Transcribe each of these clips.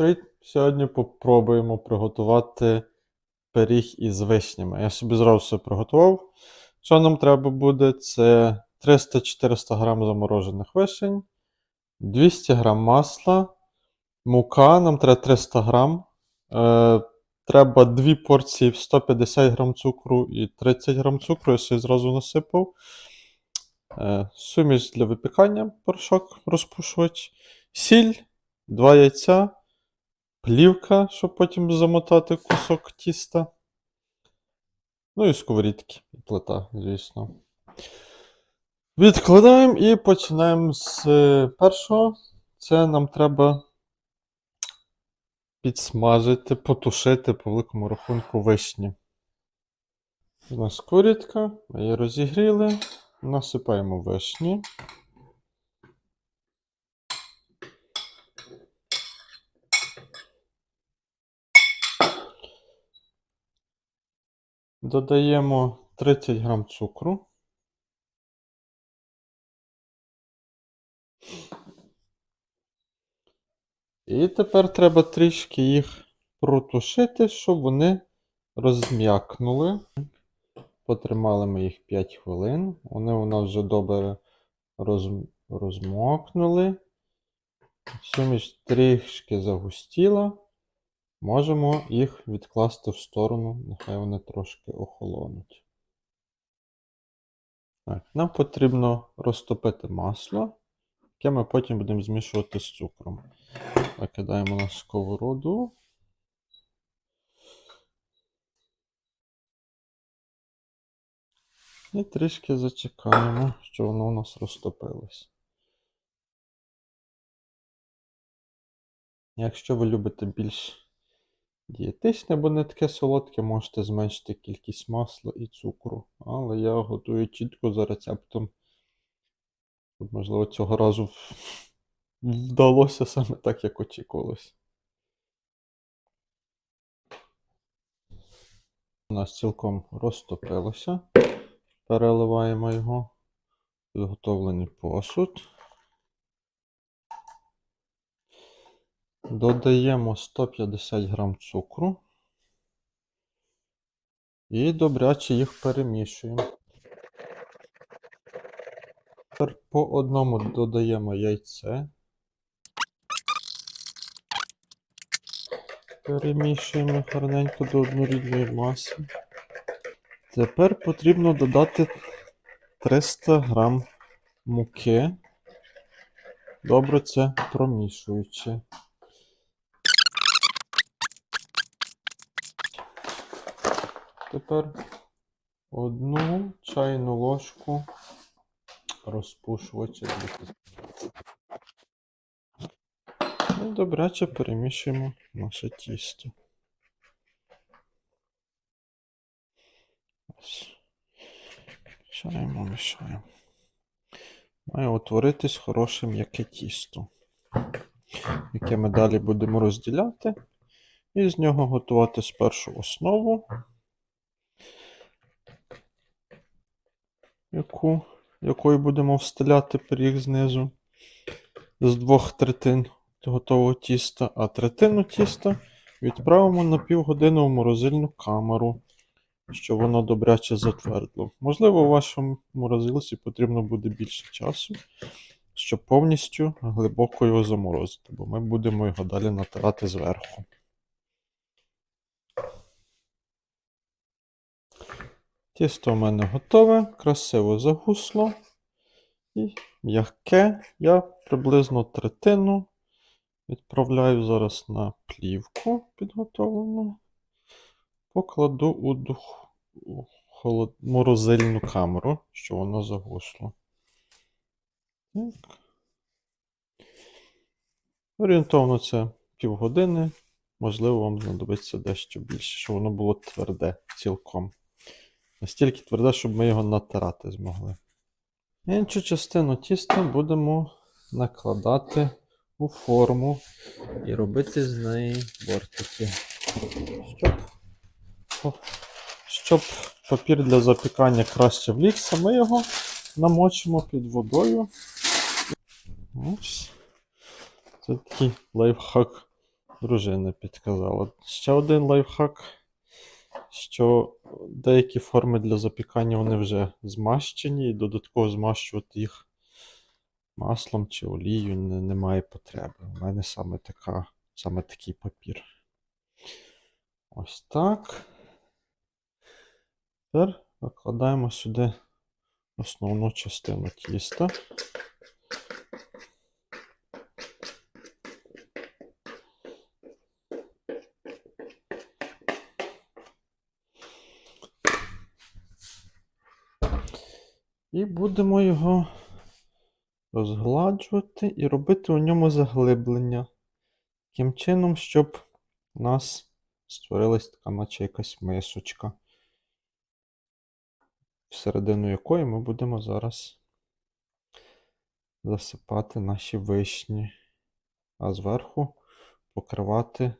привіт! Сьогодні попробуємо приготувати пиріг із вишнями. Я собі зразу все приготував. Що нам треба буде? Це 300-400 г заморожених вишень, 200 г масла, мука, нам треба 300 г. Е, треба 2 порції 150 г цукру і 30 г цукру, я собі зразу насипав. Е, суміш для випікання, порошок розпушувач, сіль, 2 яйця плівка, щоб потім замотати кусок тіста. Ну і сковорідки, і плита, звісно. Відкладаємо і починаємо з е, першого. Це нам треба підсмажити, потушити по великому рахунку вишні. У нас сковорідка, ми її розігріли, насипаємо вишні. Додаємо 30 грам цукру. І тепер треба трішки їх протушити, щоб вони розм'якнули. Потримали ми їх 5 хвилин. Вони у нас вже добре роз... розмокнули. Суміш трішки загустіла. Можемо їх відкласти в сторону, нехай вони трошки охолонуть. Нам потрібно розтопити масло, яке ми потім будемо змішувати з цукром. Викидаємо на сковороду. І трішки зачекаємо, що воно у нас розтопилось. Якщо ви любите більш дієтичне, бо не таке солодке, можете зменшити кількість масла і цукру. Але я готую чітко за рецептом. Щоб, Можливо, цього разу вдалося саме так, як очікувалось. У нас цілком розтопилося. Переливаємо його підготовлений посуд. Додаємо 150 грам цукру і добряче їх перемішуємо. Тепер по одному додаємо яйце. Перемішуємо гарненько до однорідної маси. Тепер потрібно додати 300 грам муки. Добре це промішуючи. Тепер одну чайну ложку розпушувача. для І добряче перемішуємо наше тісто. Ось. Мішаємо, мішаємо. Має утворитись хороше м'яке тісто, яке ми далі будемо розділяти. І з нього готувати спершу основу. Яку, якою будемо встиляти пиріг знизу з двох третин готового тіста, а третину тіста відправимо на півгодини в морозильну камеру, щоб воно добряче затвердло. Можливо, у вашому морозилці потрібно буде більше часу, щоб повністю глибоко його заморозити, бо ми будемо його далі натирати зверху. Тісто в мене готове, красиво загусло і м'яке. Я приблизно третину відправляю зараз на плівку підготовлену. Покладу у дух... у холод... морозильну камеру, щоб воно загусло. Так. Орієнтовно це півгодини. Можливо, вам знадобиться дещо більше, щоб воно було тверде цілком. Настільки тверде, щоб ми його натирати змогли. Іншу частину тіста будемо накладати у форму і робити з неї бортики. Щоб, щоб папір для запікання краще влігся, ми його намочимо під водою. Ось. Це такий лайфхак дружина підказала. Ще один лайфхак, що деякі форми для запікання вони вже змащені, і додатково змащувати їх маслом чи олією не, немає потреби. У мене саме, така, саме такий папір. Ось так. Тепер викладаємо сюди основну частину тіста. І будемо його розгладжувати і робити у ньому заглиблення. Таким чином, щоб у нас створилась така, наче якась мисочка, всередину якої ми будемо зараз засипати наші вишні, а зверху покривати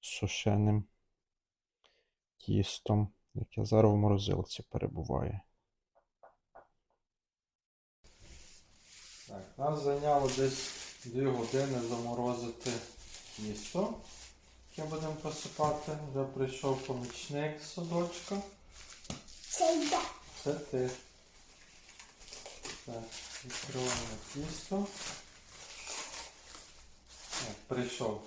сушеним тістом, яке зараз в морозилці перебуває. Так, нас зайняло десь 2 години заморозити тісто, яке будемо посипати. Вже прийшов помічник з садочка. Це йде. Це ти. Так, відкриваємо тісто. Так, прийшов.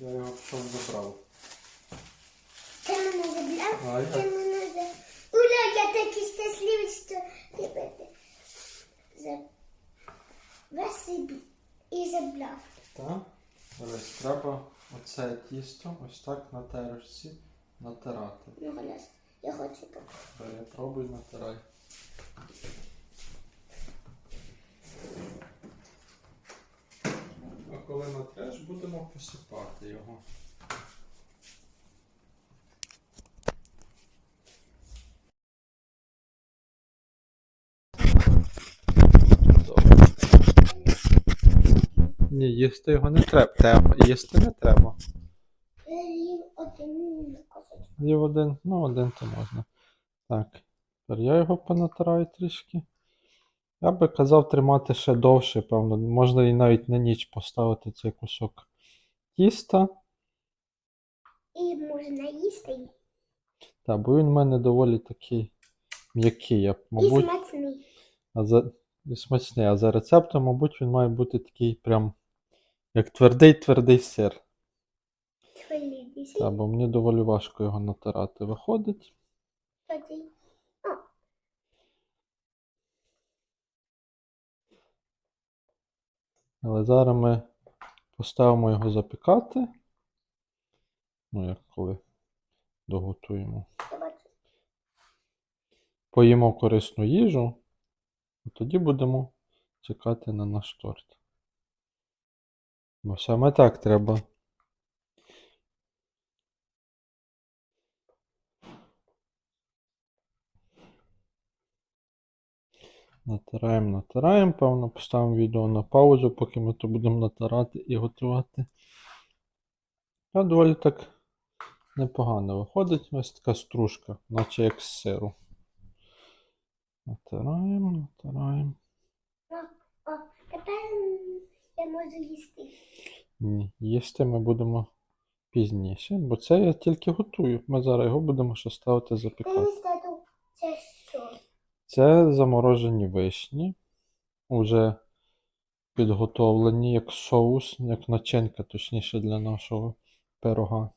Я його пішов забрав. Ти мене забрав? А Ти мене забрав. Уля, я такий щасливий, що ти мене забрав. Собі і забрав. Так. Дивись, треба оце тісто ось так на терочці натирати. Ну, гаразд, я хочу попробувати. Пробуй, натирай. А коли натреш, будемо посипати його. Ні, їсти його не треба. Треба. Їсти не треба. Я один кусочок. Є один, ну один то можна. Так. Тепер я його понатираю трішки. Я би казав тримати ще довше, певно. Можна і навіть на ніч поставити цей кусок тіста. І можна їсти. Так, бо він в мене доволі такий м'який. Я, І мабуть, смачний. а за... і смачний. А за рецептом, мабуть, він має бути такий прям як твердий-твердий сир. Хвилюйтесь. Так, бо мені доволі важко його натирати. Виходить. Але зараз ми поставимо його запікати. Ну, як коли доготуємо. Поїмо корисну їжу, а тоді будемо чекати на наш торт. Бо саме так треба. Натираємо, натираємо, певно, поставимо відео на паузу, поки ми то будемо натирати і готувати. Та доволі так непогано виходить. Ось така стружка, наче як з сиру. Натираємо, натираємо. Я можу їсти. Ні, їсти ми будемо пізніше, бо це я тільки готую. Ми зараз його будемо ще ставити Ти запікати. це що? Це заморожені вишні, уже підготовлені як соус, як начинка, точніше, для нашого пирога.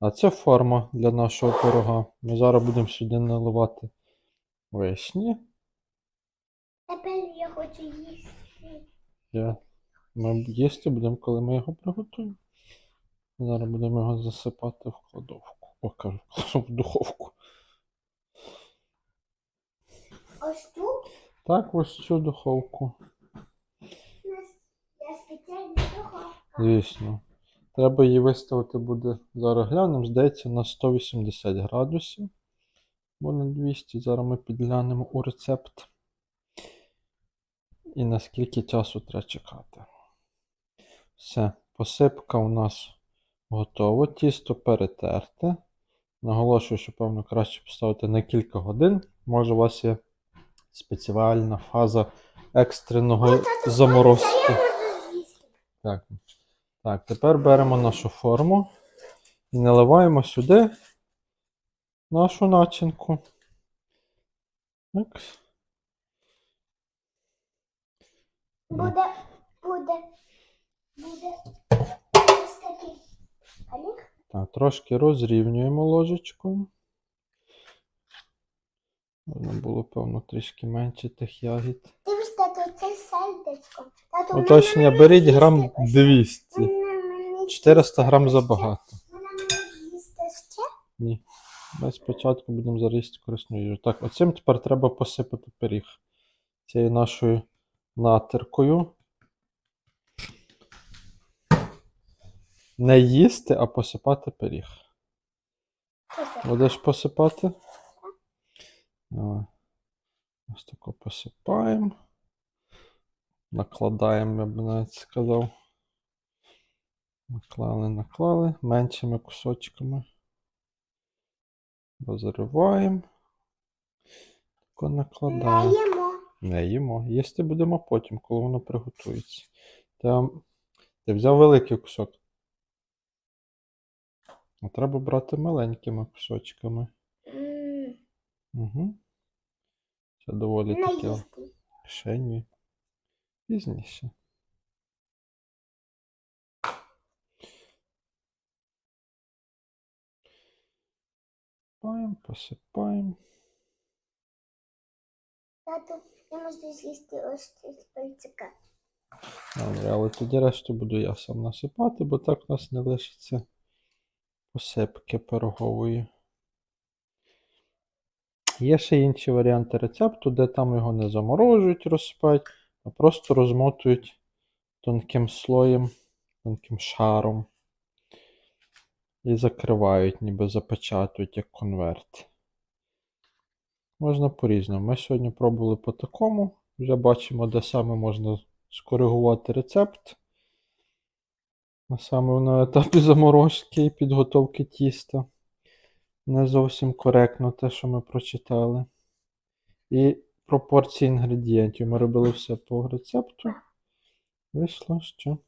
А це форма для нашого пирога. Ми зараз будемо сюди наливати вишні. Тепер я хочу їсти. Я... Ми їсти будемо, коли ми його приготуємо. Зараз будемо його засипати в кладовку. О, кажу, в духовку. Ось тут Так, ось цю духовку. я спеціально духовка. Звісно. Треба її виставити буде. Зараз глянемо, здається, на 180 градусів. Бо на 200. Зараз ми підглянемо у рецепт. І наскільки часу треба чекати. Все, посипка у нас готова. Тісто перетерте. Наголошую, що, певно, краще поставити на кілька годин. Може, у вас є спеціальна фаза екстреного заморозки. Так. Так, тепер беремо нашу форму і наливаємо сюди нашу начинку. Так. Буде, буде, Так, трошки розрівнюємо ложечкою. Можна було, певно, трішки менше тих ягід. Дивись, тату, це сердечко. Тату, Уточнення, беріть грам хоче. 200. Вона мене 400 грам забагато. Вона мене їсти ще. Ні. Ми спочатку будемо зараз корисну їжу. Так, оцим тепер треба посипати пиріг. Цією нашою натиркою. Не їсти, а посипати пиріг. Будеш посипати? Давай. Ось тако посипаємо. Накладаємо, я б навіть сказав. Наклали, наклали меншими кусочками. Розриваємо. Тако накладаємо. Даємо. Не їмо. Їсти будемо потім, коли воно приготується. Та, ти взяв великий кусок. А треба брати маленькими кусочками. Угу. Це доволі таке. їсти. Пізніше. Посипаємо, посипаємо. Тату, я можу з'їсти ось з пальчика. Добре, але тоді решту буду я сам насипати, бо так у нас не лишиться посипки пирогової. Є ще інші варіанти рецепту, де там його не заморожують, розсипають, а просто розмотують тонким слоєм, тонким шаром. І закривають, ніби запечатують як конверт. Можна по-різному. Ми сьогодні пробували по такому. Вже бачимо, де саме можна скоригувати рецепт. Саме на етапі заморозки і підготовки тіста. Не зовсім коректно те, що ми прочитали. І пропорції інгредієнтів. Ми робили все по рецепту. Вийшло, що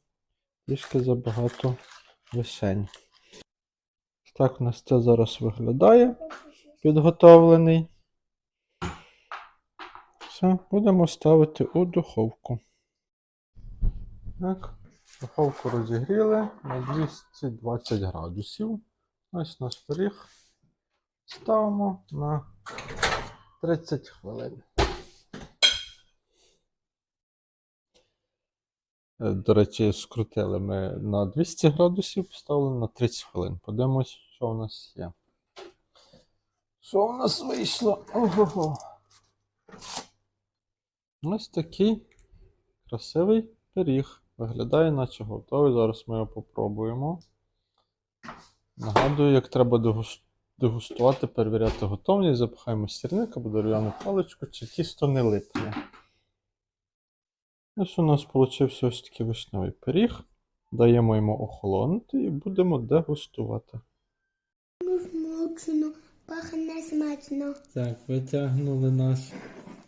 трішки забагато вишень. Так у нас це зараз виглядає підготовлений. Все, будемо ставити у духовку. Так, духовку розігріли на 220 градусів. Ось наш пиріг. Ставимо на 30 хвилин. Е, До речі, скрутили ми на 200 градусів, поставили на 30 хвилин. Подивимось, що у нас є. Що у нас вийшло? Ого-го. Ось такий красивий пиріг. Виглядає, наче готовий. Зараз ми його попробуємо. Нагадую, як треба дегустувати, перевіряти готовність. Запихаємо сірник або дерев'яну паличку, чи тісто не липне. Ось у нас вийшов ось такий вишневий пиріг. Даємо йому охолонути і будемо дегустувати. Смачно, пахне смачно. Так, витягнули наш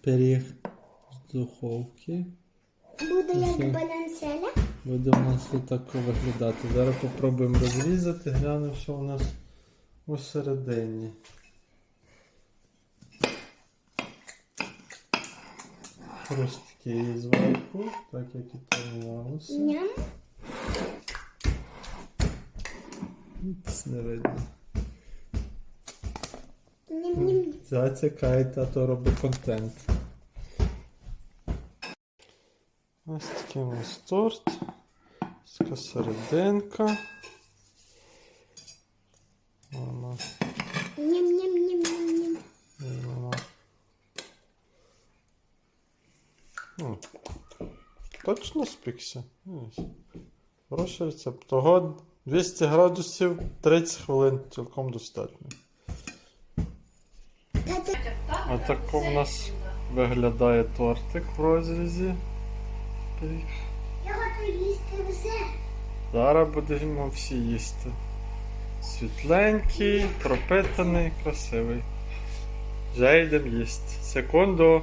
пиріг з духовки. Буде як баланселя. Буде у нас отако виглядати. Зараз попробуємо розрізати, глянемо, що у нас усередині. Хрусткий зверху, так як і планувалося. Не видно. Ням-ням. Зацікайте, а то робить контент. Ось такий у нас торт. Така серединка. Воно, Ням-ням-ням-ням-ням. М, Точно спікся? Хороший рецепт. Того 200 градусів 30 хвилин цілком достатньо. Отако в нас виглядає тортик в розрізі. Пиріг. я хочу їсти все. Зараз будемо всі їсти. Світленький, пропитаний, красивий. Вже йдемо їсти. Секунду.